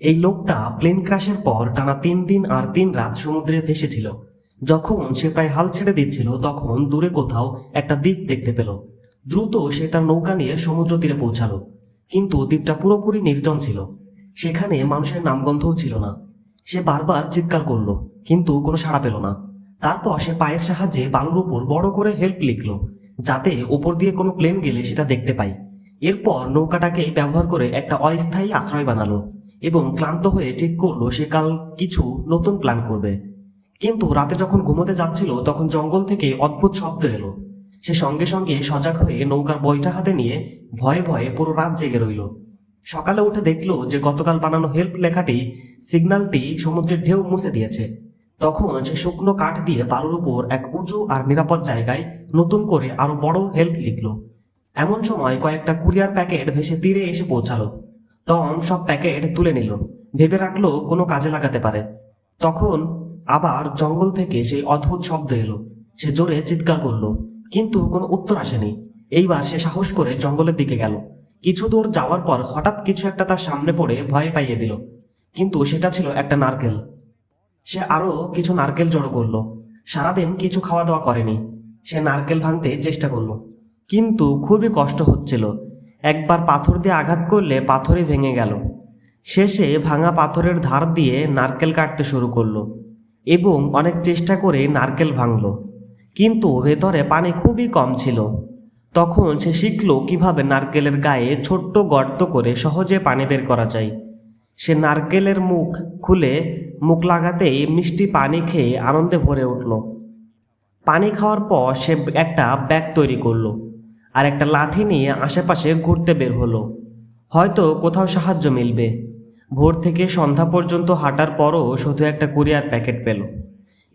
এই লোকটা প্লেন ক্রাশের পর টানা তিন দিন আর তিন রাত সমুদ্রে ভেসেছিল। যখন সে প্রায় হাল ছেড়ে দিচ্ছিল, তখন দূরে কোথাও একটা দ্বীপ দেখতে পেল। দ্রুত সে তার নৌকা নিয়ে সমুদ্র তীরে পৌঁছালো। কিন্তু দ্বীপটা পুরোপুরি নির্জন ছিল। সেখানে মানুষের নামগন্ধও ছিল না। সে বারবার চিৎকার করল, কিন্তু কোনো সাড়া পেল না। তারপর সে পায়ের সাহায্যে বালুর উপর বড় করে হেল্প লিখলো, যাতে ওপর দিয়ে কোনো প্লেন গেলে সেটা দেখতে পাই। এরপর নৌকাটাকে ব্যবহার করে একটা অস্থায়ী আশ্রয় বানালো। এবং ক্লান্ত হয়ে ঠিক করল সে কাল কিছু নতুন প্ল্যান করবে। কিন্তু রাতে যখন ঘুমোতে যাচ্ছিল, তখন জঙ্গল থেকে অদ্ভুত শব্দ এলো। সে সঙ্গে সঙ্গে সজাগ হয়ে নৌকার বইটা হাতে নিয়ে ভয়ে ভয়ে পুরো রাত জেগে রইল। সকালে উঠে দেখল যে গতকাল বানানো হেল্প লেখাটি সিগন্যালটি সমুদ্রের ঢেউ মুছে দিয়েছে। তখন সে শুকনো কাঠ দিয়ে বালুর উপর এক উঁচু আর নিরাপদ জায়গায় নতুন করে আরও বড় হেল্প লিখলো। এমন সময় কয়েকটা কুরিয়ার প্যাকেট ভেসে তীরে এসে পৌঁছালো। টম সব প্যাকেট তুলে নিল। ভেবে রাখল কোনো কাজে লাগাতে পারে। তখন আবার জঙ্গল থেকে সেই অদ্ভুত শব্দ এলো। সে জোরে চিৎকার করল, কিন্তু কোনো উত্তর আসেনি। এইবার সে সাহস করে জঙ্গলের দিকে গেল। কিছু দূর যাওয়ার পর হঠাৎ কিছু একটা তার সামনে পড়ে ভয় পাইয়ে দিল। কিন্তু সেটা ছিল একটা নারকেল। সে আরও কিছু নারকেল জড়ো করল। সারাদিন কিছু খাওয়া দাওয়া করেনি। সে নারকেল ভাঙতে চেষ্টা করল। কিন্তু খুবই কষ্ট হচ্ছিল। একবার পাথর দিয়ে আঘাত করলে পাথরই ভেঙে গেল। শেষে ভাঙা পাথরের ধার দিয়ে নারকেল কাটতে শুরু করল এবং অনেক চেষ্টা করে নারকেল ভাঙল। কিন্তু ভেতরে পানি খুবই কম ছিল। তখন সে শিখল কীভাবে নারকেলের গায়ে ছোট্ট গর্ত করে সহজে পানি বের করা যায়। সে নারকেলের মুখ খুলে মুখ লাগাতেই মিষ্টি পানি খেয়ে আনন্দে ভরে উঠল। পানি খাওয়ার পর সে একটা ব্যাগ তৈরি করল। আর একটা লাঠি নিয়ে আশেপাশে ঘুরতে বের হলো। হয়তো কোথাও সাহায্য মিলবে। ভোর থেকে সন্ধ্যা পর্যন্ত হাঁটার পরও শুধু একটা কুরিয়ার প্যাকেট পেল।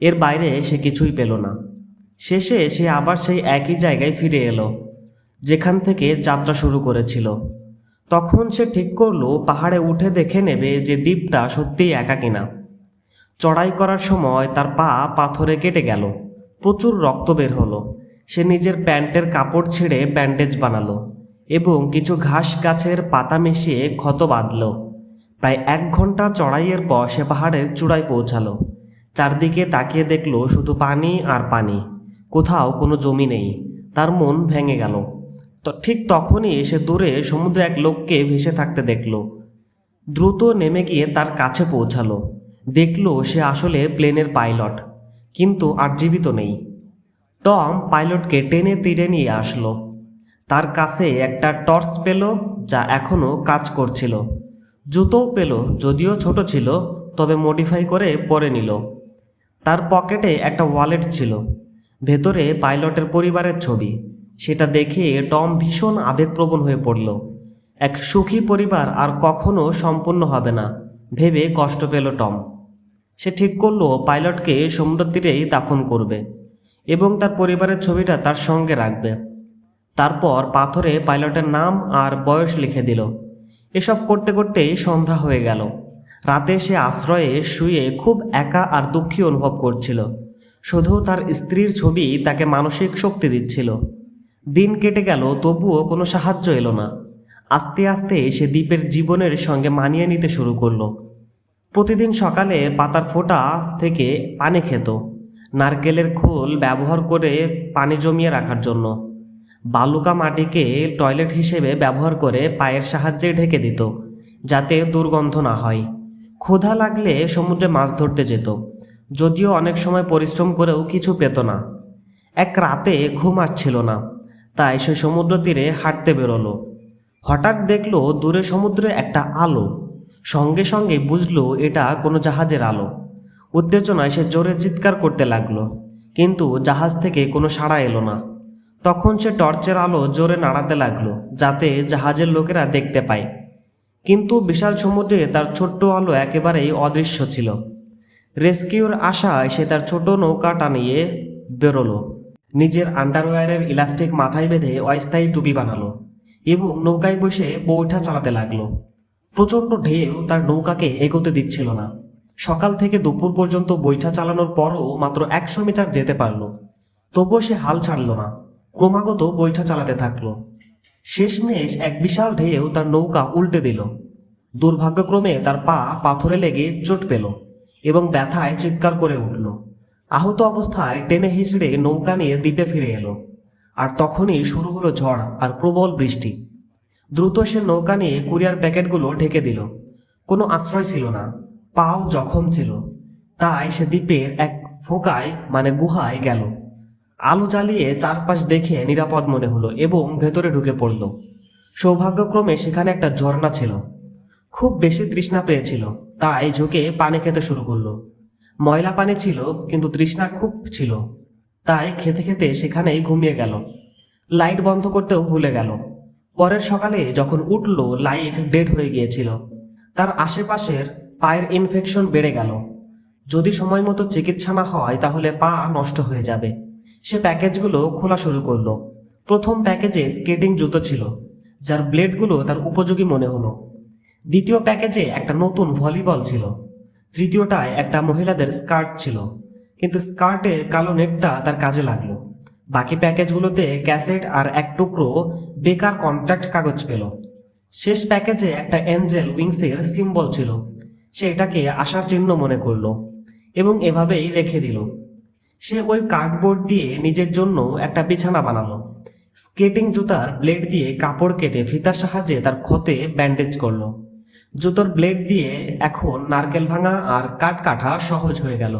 এর বাইরে সে কিছুই পেল না। শেষে সে আবার সেই একই জায়গায় ফিরে এলো, যেখান থেকে যাত্রা শুরু করেছিল। তখন সে ঠিক করল পাহাড়ে উঠে দেখে নেবে যে দ্বীপটা সত্যিই একা কিনা। চড়াই করার সময় তার পা পাথরে কেটে গেল, প্রচুর রক্ত বের হলো। সে নিজের প্যান্টের কাপড় ছেড়ে ব্যান্ডেজ বানালো এবং কিছু ঘাস গাছের পাতা মিশিয়ে ক্ষত বাঁধল। প্রায় এক ঘণ্টা চড়াইয়ের পর সে পাহাড়ের চূড়ায় পৌঁছালো। চারদিকে তাকিয়ে দেখল শুধু পানি আর পানি, কোথাও কোনো জমি নেই, তার মন ভেঙে গেল। তো ঠিক তখনই সে দূরে সমুদ্রে এক লোককে ভেসে থাকতে দেখল। দ্রুত নেমে গিয়ে তার কাছে পৌঁছালো। দেখল সে আসলে প্লেনের পাইলট, কিন্তু আর জীবিত নেই। টম পাইলটকে টেনে তীরে নিয়ে আসলো। তার কাছে একটা টর্চ পেল যা এখনও কাজ করছিল। জুতোও পেল, যদিও ছোট ছিল, তবে মডিফাই করে পরে নিল। তার পকেটে একটা ওয়ালেট ছিল। ভেতরে পাইলটের পরিবারের ছবি। সেটা দেখে টম ভীষণ আবেগপ্রবণ হয়ে পড়ল। এক সুখী পরিবার আর কখনো সম্পূর্ণ হবে না, ভেবে কষ্ট পেল টম। সে ঠিক করল, পাইলটকে সমুদ্র তীরেই দাফন করবে। এবং তার পরিবারের ছবিটা তার সঙ্গে রাখবে। তারপর পাথরে পাইলটের নাম আর বয়স লিখে দিল। এসব করতে করতেই সন্ধ্যা হয়ে গেল। রাতে সে আশ্রয়ে শুয়ে খুব একা আর দুঃখী অনুভব করছিল। শুধু তার স্ত্রীর ছবি তাকে মানসিক শক্তি দিচ্ছিল। দিন কেটে গেল, তবুও কোনো সাহায্য এলো না। আস্তে আস্তে সে দ্বীপের জীবনের সঙ্গে মানিয়ে নিতে শুরু করল। প্রতিদিন সকালে পাতার ফোঁটা থেকে পানি খেত। নারকেলের খোল ব্যবহার করে পানি জমিয়ে রাখার জন্য। বালুকা মাটিকে টয়লেট হিসেবে ব্যবহার করে পায়ের সাহায্যে ঢেকে দিত, যাতে দুর্গন্ধ না হয়। ক্ষুধা লাগলে সমুদ্রে মাছ ধরতে যেত, যদিও অনেক সময় পরিশ্রম করেও কিছু পেত না। এক রাতে ঘুম আসছিল না, তাই সে সমুদ্র তীরে হাঁটতে বেরোলো। হঠাৎ দেখল দূরে সমুদ্রে একটা আলো, সঙ্গে সঙ্গে বুঝলো এটা কোনো জাহাজের আলো। উত্তেজনায় সে জোরে চিৎকার করতে লাগল, কিন্তু জাহাজ থেকে কোনো সাড়া এলো না। তখন সে টর্চের আলো জোরে নাড়াতে লাগল, যাতে জাহাজের লোকেরা দেখতে পায়। কিন্তু বিশাল সমুদ্রে তার ছোট্ট আলো একেবারেই অদৃশ্য ছিল। রেস্কিউর আশায় সে তার ছোট নৌকা টানিয়ে বেরোলো। নিজের আন্ডারওয়্যারের ইলাস্টিক মাথায় বেঁধে অস্থায়ী টুপি বানালো এবং নৌকায় বসে বৈঠা চালাতে লাগল। প্রচণ্ড ঢেউ তার নৌকাকে এগোতে দিচ্ছিল না। সকাল থেকে দুপুর পর্যন্ত বৈঠা চালানোর পরও মাত্র একশো মিটার যেতে পারল। তবুও সে হাল ছাড়ল না। ক্রমাগত বৈঠা চালাতে থাকল। শেষমেশ এক বিশাল ঢেউ তার নৌকা উল্টে দিল। দুর্ভাগ্যক্রমে তার পা পাথরে লেগে চোট পেল এবং ব্যথায় চিৎকার করে উঠল। আহত অবস্থায় টেনে হিঁচড়ে নৌকা নিয়ে দ্বীপে ফিরে এলো। আর তখনই শুরু হলো ঝড় আর প্রবল বৃষ্টি। দ্রুত সে নৌকা নিয়ে কুরিয়ার প্যাকেটগুলো ঢেকে দিল। কোনো আশ্রয় ছিল না। পাও জখম ছিল, তাই সে দ্বীপের এক ফোকায় মানে গুহায় গেল। আলো জ্বালিয়ে চারপাশ দেখে নিরাপদ মনে হলো এবং ভেতরে ঢুকে পড়ল। সৌভাগ্যক্রমে সেখানে একটা ঝর্ণা ছিল। খুব বেশি তৃষ্ণা পেয়েছিল, তাই ঝুঁকে পানি খেতে শুরু করল। ময়লা পানি ছিল, কিন্তু তৃষ্ণা খুব ছিল, তাই খেতে খেতে সেখানেই ঘুমিয়ে গেল। লাইট বন্ধ করতেও ভুলে গেল। পরের সকালে যখন উঠল, লাইট ডেড হয়ে গিয়েছিল। তার আশেপাশের পায়ের ইনফেকশন বেড়ে গেল। যদি সময় মতো চিকিৎসা না হয়, তাহলে পা নষ্ট হয়ে যাবে। সে প্যাকেজগুলো খোলা শুরু করল। প্রথম প্যাকেজে স্কেটিং জুতো ছিল, যার ব্লেডগুলো তার উপযোগী মনে হলো। দ্বিতীয় প্যাকেজে একটা নতুন ভলিবল ছিল। তৃতীয়টায় একটা মহিলাদের স্কার্ট ছিল, কিন্তু স্কার্টের কালো নেটটা তার কাজে লাগল। বাকি প্যাকেজগুলোতে ক্যাসেট আর এক টুকরো বেকার কন্ট্রাক্ট কাগজ পেল। শেষ প্যাকেজে একটা এঞ্জেল উইংসের সিম্বল ছিল। সে এটাকে আশার চিহ্ন মনে করল এবং এভাবেই রেখে দিল। সে ওই কার্ডবোর্ড দিয়ে নিজের জন্য একটা বিছানা বানালো। স্কেটিং জুতার ব্লেড দিয়ে কাপড় কেটে ফিতার সাহায্যে তার ক্ষতে ব্যান্ডেজ করল। জুতোর ব্লেড দিয়ে এখন নারকেল ভাঙা আর কাঠ কাটা সহজ হয়ে গেল।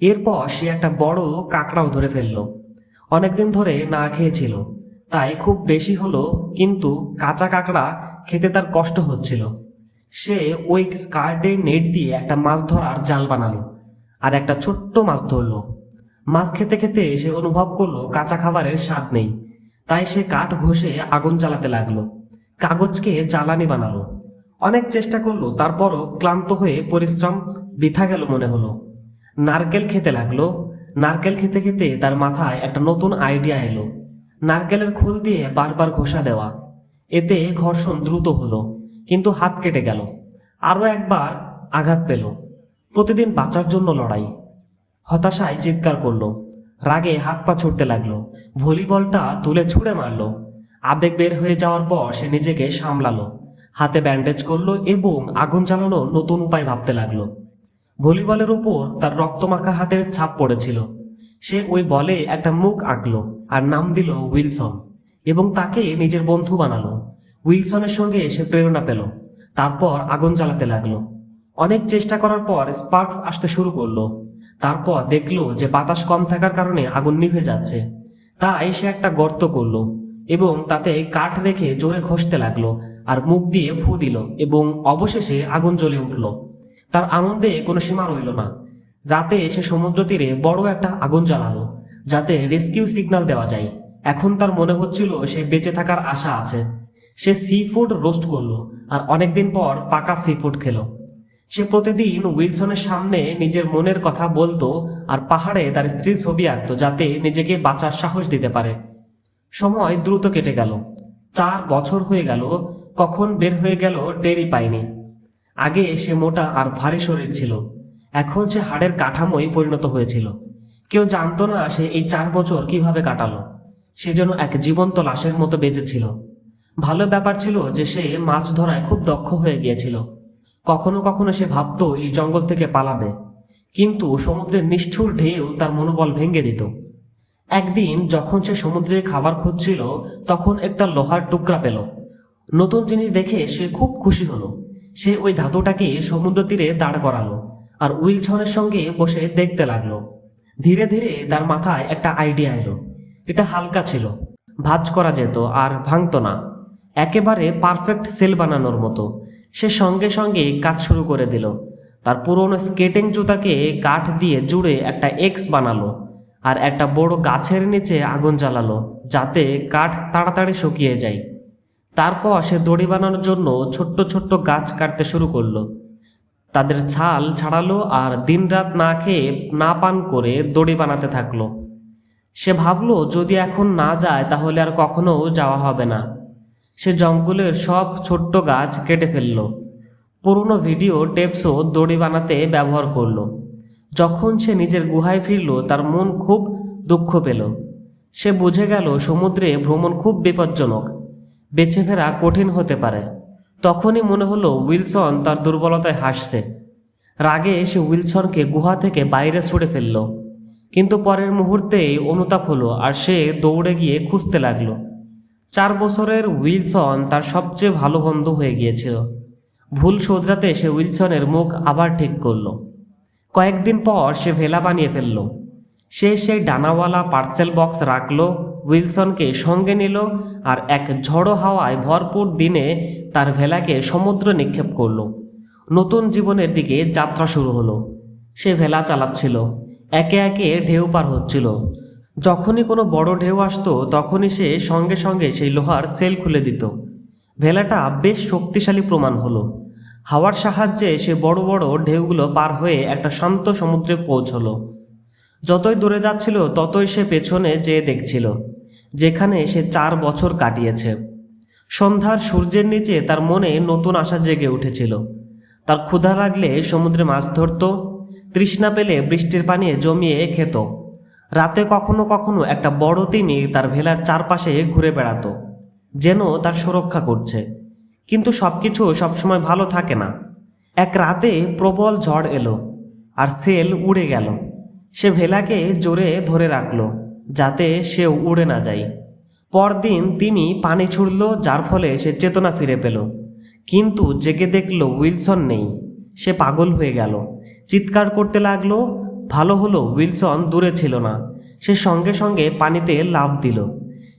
এরপর সে একটা বড় কাঁকড়াও ধরে ফেলল। অনেকদিন ধরে না খেয়েছিল। তাই খুব বেশি হলো, কিন্তু কাঁচা কাঁকড়া খেতে তার কষ্ট হচ্ছিল। সে ওই কার্ডের নেট দিয়ে একটা মাছ ধরার জাল বানালো আর একটা ছোট্ট মাছ ধরলো। মাছ খেতে খেতে সে অনুভব করল কাঁচা খাবারের স্বাদ নেই। তাই সে কাঠ ঘষে আগুন জ্বালাতে লাগল। কাগজকে জ্বালানি বানালো। অনেক চেষ্টা করল, তারপরও ক্লান্ত হয়ে পরিশ্রম বৃথা গেল মনে হলো। নারকেল খেতে লাগল। নারকেল খেতে খেতে তার মাথায় একটা নতুন আইডিয়া এলো। নারকেলের খোল দিয়ে বারবার ঘষা দেওয়া। এতে ঘর্ষণ দ্রুত হলো। কিন্তু হাত কেটে গেল। আরও একবার আঘাত পেল। প্রতিদিন বাঁচার জন্য লড়াই। হতাশায় চিৎকার করল। রাগে হাত পা ছুটতে লাগল। ভলিবলটা তুলে ছুঁড়ে মারলো। আবেগ বের হয়ে যাওয়ার পর সে নিজেকে সামলালো। হাতে ব্যান্ডেজ করল এবং আগুন জ্বালানোর নতুন উপায় ভাবতে লাগল। ভলিবলের উপর তার রক্তমাখা হাতের ছাপ পড়েছিল। সে ওই বলে একটা মুখ আঁকলো আর নাম দিল উইলসন এবং তাকে নিজের বন্ধু বানালো। উইলসনের সঙ্গে সে প্রেরণা পেল। তারপর আগুন জ্বালাতে লাগল। অনেক চেষ্টা করার পর স্পার্কস আসতে শুরু করল। তারপর দেখল যে বাতাস কম থাকার কারণে আগুন নিভে যাচ্ছে। তাই সে একটা গর্ত করল এবং তাতে কাঠ রেখে জোরে ঘষতে লাগল আর মুখ দিয়ে ফু দিল এবং অবশেষে আগুন জ্বলে উঠল। তার আনন্দে কোনো সীমা রইল না। রাতে সে সমুদ্র তীরে বড় একটা আগুন জ্বালালো, যাতে রেস্কিউ সিগন্যাল দেওয়া যায়। এখন তার মনে হচ্ছিল সে বেঁচে থাকার আশা আছে। সে সি ফুড রোস্ট করল আর অনেকদিন পর পাকা সি ফুড খেলো। সে প্রতিদিন উইলসনের সামনে নিজের মনের কথা বলতো আর পাহাড়ে তার স্ত্রীর ছবি আঁকতো যাতে নিজেকে বাঁচার সাহস দিতে পারে। সময় দ্রুত কেটে গেল। চার বছর হয়ে গেল, কখন বের হয়ে গেল টেরই পায়নি। আগে সে মোটা আর ভারী শরীর ছিল। এখন সে হাড়ের কাঠামোই পরিণত হয়েছিল। কেউ জানতো না সে এই চার বছর কীভাবে কাটালো। সে যেন এক জীবন্ত লাশের মতো বেঁচেছিল ভালো ব্যাপার ছিল যে সে মাছ ধরায় খুব দক্ষ হয়ে গিয়েছিল। কখনো কখনো সে ভাবতো এই জঙ্গল থেকে পালাবে। কিন্তু সমুদ্রের নিষ্ঠুর ঢেউ তার মনোবল ভেঙে দিত। একদিন যখন সে সমুদ্রে খাবার খুঁজছিল, তখন একটা লোহার টুকরা পেল। নতুন জিনিস দেখে সে খুব খুশি হলো। সে ওই ধাতুটাকে সমুদ্র তীরে দাঁড় করালো আর উইলছনের সঙ্গে বসে দেখতে লাগল। ধীরে ধীরে তার মাথায় একটা আইডিয়া এলো। এটা হালকা ছিল। ভাঁজ করা যেত আর ভাঙতো না। একেবারে পারফেক্ট সেল বানানোর মতো। সে সঙ্গে সঙ্গে কাজ শুরু করে দিল। তার পুরনো স্কেটিং জুতাকে কাঠ দিয়ে জুড়ে একটা এক্স বানালো আর একটা বড় গাছের নিচে আগুন জ্বালালো যাতে কাঠ তাড়াতাড়ি শুকিয়ে যায়। তারপর সে দড়ি বানানোর জন্য ছোট্ট ছোট্ট গাছ কাটতে শুরু করল। তাদের ছাল ছাড়ালো আর দিনরাত না খেয়ে না পান করে দড়ি বানাতে থাকল। সে ভাবলো, যদি এখন না যায় তাহলে আর কখনো যাওয়া হবে না। সে জঙ্গলের সব ছোট্ট গাছ কেটে ফেলল। পুরনো ভিডিও টেপসও দড়ি বানাতে ব্যবহার করল। যখন সে নিজের গুহায় ফিরল, তার মন খুব দুঃখ পেল। সে বুঝে গেল, সমুদ্রে ভ্রমণ খুব বিপজ্জনক। বেছে ফেরা কঠিন হতে পারে। তখনই মনে হলো উইলসন তার দুর্বলতায় হাসছে। রাগে সে উইলসনকে গুহা থেকে বাইরে ছুড়ে ফেলল। কিন্তু পরের মুহূর্তেই অনুতাপ হলো আর সে দৌড়ে গিয়ে খুঁজতে লাগল। চার বছরের উইলসন তার সবচেয়ে ভালো বন্ধু হয়ে গিয়েছিল। ভুল শোধরাতে সে উইলসনের মুখ আবার ঠিক করল। কয়েকদিন পর সে ভেলা বানিয়ে ফেলল। সে সেই ডানাওয়ালা পার্সেল বক্স রাখল, উইলসনকে সঙ্গে নিল আর এক ঝড়ো হাওয়ায় ভরপুর দিনে তার ভেলাকে সমুদ্র নিক্ষেপ করল। নতুন জীবনের দিকে যাত্রা শুরু হলো। সে ভেলা চালাচ্ছিল। একে একে ঢেউ পার হচ্ছিল। যখনই কোনো বড় ঢেউ আসতো, তখনই সে সঙ্গে সঙ্গে সেই লোহার সেল খুলে দিত। ভেলাটা বেশ শক্তিশালী প্রমাণ হলো। হাওয়ার সাহায্যে সে বড় বড় ঢেউগুলো পার হয়ে একটা শান্ত সমুদ্রে পৌঁছলো। যতই দূরে যাচ্ছিল, ততই সে পেছনে যেয়ে দেখছিল, যেখানে সে চার বছর কাটিয়েছে। সন্ধ্যার সূর্যের নিচে তার মনে নতুন আশা জেগে উঠেছিল। তার ক্ষুধা লাগলে সমুদ্রে মাছ ধরত, তৃষ্ণা পেলে বৃষ্টির পানি জমিয়ে খেত। রাতে কখনো কখনো একটা বড় তিমি তার ভেলার চারপাশে ঘুরে বেড়াতো, যেন তার সুরক্ষা করছে। কিন্তু সব কিছু সবসময় ভালো থাকে না। এক রাতে প্রবল ঝড় এলো আর সেল উড়ে গেল। সে ভেলাকে জোরে ধরে রাখল যাতে সে উড়ে না যায়। পরদিন তিমি পানি ছুড়ল, যার ফলে সে চেতনা ফিরে পেল। কিন্তু জেগে দেখল উইলসন নেই। সে পাগল হয়ে গেল। চিৎকার করতে লাগল ভালো হলো উইলসন দূরে ছিল না। সে সঙ্গে সঙ্গে পানিতে লাফ দিল।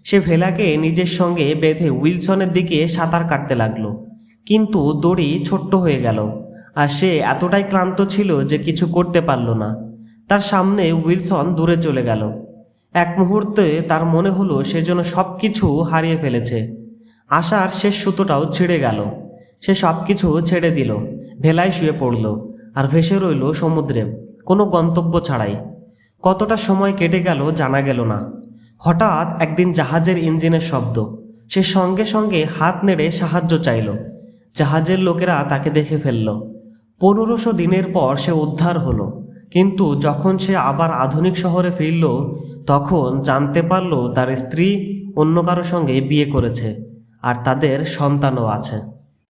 সে ভেলাকে নিজের সঙ্গে বেঁধে উইলসনের দিকে সাঁতার কাটতে লাগল। কিন্তু দড়ি ছোট্ট হয়ে গেল আর সে এতটাই ক্লান্ত ছিল যে কিছু করতে পারল না। তার সামনে উইলসন দূরে চলে গেল। এক মুহূর্তে তার মনে হলো সে যেন সব কিছু হারিয়ে ফেলেছে। আশার শেষ সুতোটাও ছিঁড়ে গেল। সে সব কিছু ছেড়ে দিল, ভেলায় শুয়ে পড়ল আর ভেসে রইল সমুদ্রে। কোনো গন্তব্য ছাড়াই। কতটা সময় কেটে গেল জানা গেল না। হঠাৎ একদিন জাহাজের ইঞ্জিনের শব্দ। সে সঙ্গে সঙ্গে হাত নেড়ে সাহায্য চাইল। জাহাজের লোকেরা তাকে দেখে ফেলল। পনেরোশো দিনের পর সে উদ্ধার হলো। কিন্তু যখন সে আবার আধুনিক শহরে ফিরল, তখন জানতে পারল তার স্ত্রী অন্য কারও সঙ্গে বিয়ে করেছে, আর তাদের সন্তানও আছে।